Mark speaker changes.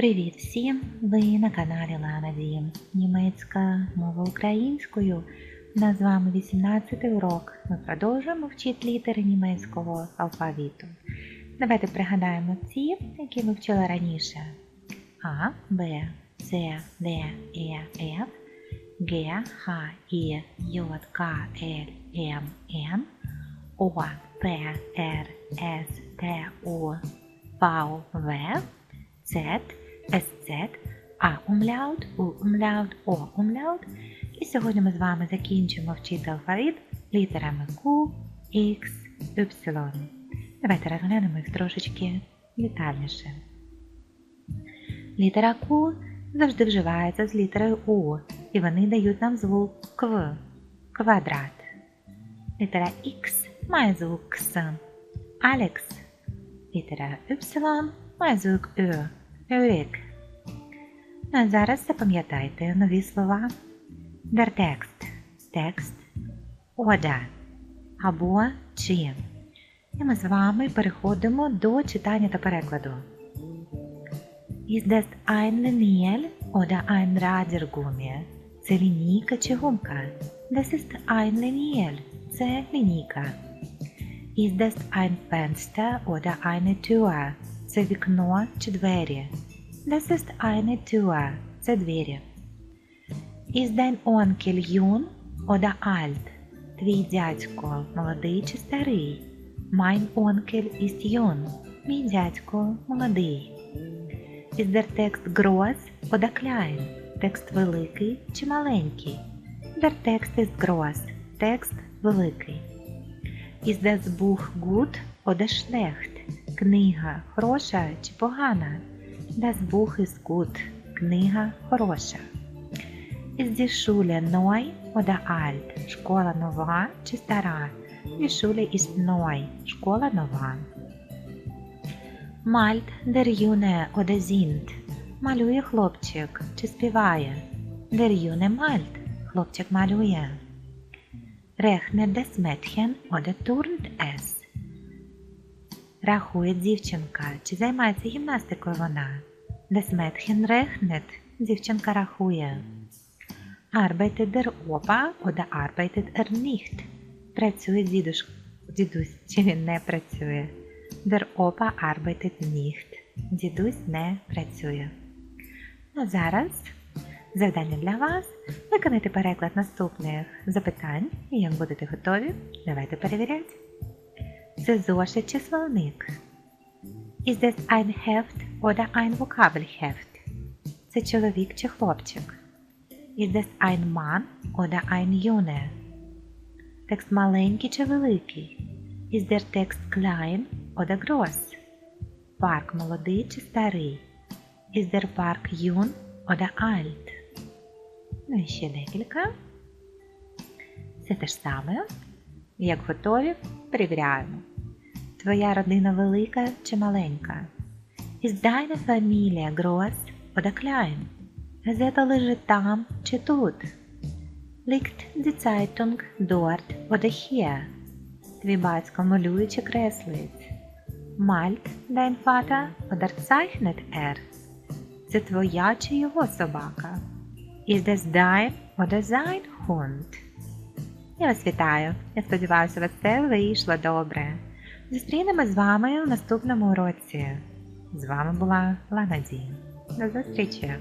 Speaker 1: Привіт всім! Ви на каналі Лана Дім. Німецька мова українською. У нас з вами 18 урок. Ми продовжуємо вчити літери німецького алфавіту. Давайте пригадаємо ці, які ми вчили раніше. А, Б, С, Д, Е, Ф, Г, Х, І, J, К, Л, М, Н, О, П, Р, С, Т, У, В, В, Z, SZ, А умляут, У умляут, О умляут. І сьогодні ми з вами закінчимо вчити алфавіт літерами Q, X, Y. Давайте розглянемо їх трошечки детальніше. Літера Q завжди вживається з літерою У, і вони дають нам звук Кв, квадрат. Літера X має звук Кс, Алекс. Літера Y має звук Ö, Öik. Ну, а зараз запам'ятайте нові слова. Der Text – текст, Oder або чи. І ми з вами переходимо до читання та перекладу. Ist das ein Lineal oder ein Radergummi? Це лінійка чи гумка? Das ist ein Lineal. Це лінійка. Ist das ein Fenster oder eine Tür? Це вікно чи двері. Das ist eine Tür. Це двері. Ist dein Onkel jung oder alt? Твій дядько молодий чи старий? Mein Onkel ist jung. Мій дядько молодий. Ist der Text groß oder klein? Текст великий чи маленький? Der Text ist groß. Текст великий. Ist das Buch gut oder schlecht? Книга хороша чи погана? Das Buch ist gut. Книга хороша. Ist die Schule neu oder alt? Школа нова чи стара? Die Schule ist neu. Школа нова. Malt der Junge oder singt? Малює хлопчик чи співає? Der Junge malt. Хлопчик малює. Rechnet das Mädchen oder turnt? Рахує дівчинка чи займається гімнастикою вона? Das Mädchen. Дівчинка рахує. Arbeitet der Opa oder arbeitet er nicht? Працює дідуш... дідусь, чи він не працює? Der Opa arbeitet nicht. Дідусь не працює. Ну зараз завдання для вас. Виконайте переклад наступних запитань. І як будете готові, давайте перевіряти. Це зошит чи словник. Das ein Heft oder ein Vokabelheft? Це чоловік чи хлопчик. Mann oder ein Junge? Текст маленький чи великий? Ist der Text klein oder groß? Парк молодий чи старий? Ну і ще декілька. Це те ж саме. Як готові, перевіряємо. Твоя родина велика чи маленька? Ist deine Familie groß oder? Газета лежить там чи тут? Liegt die Zeitung dort oder? Твій батько малює чи креслить? Malt dein Vater oder zeichnet? Це твоя чи його собака? Ist das dein oder sein? Я вас вітаю. Я сподіваюся, у вас все вийшло добре. Зустрінемось з вами в наступному уроці. З вами була Лана Ді. До зустрічі!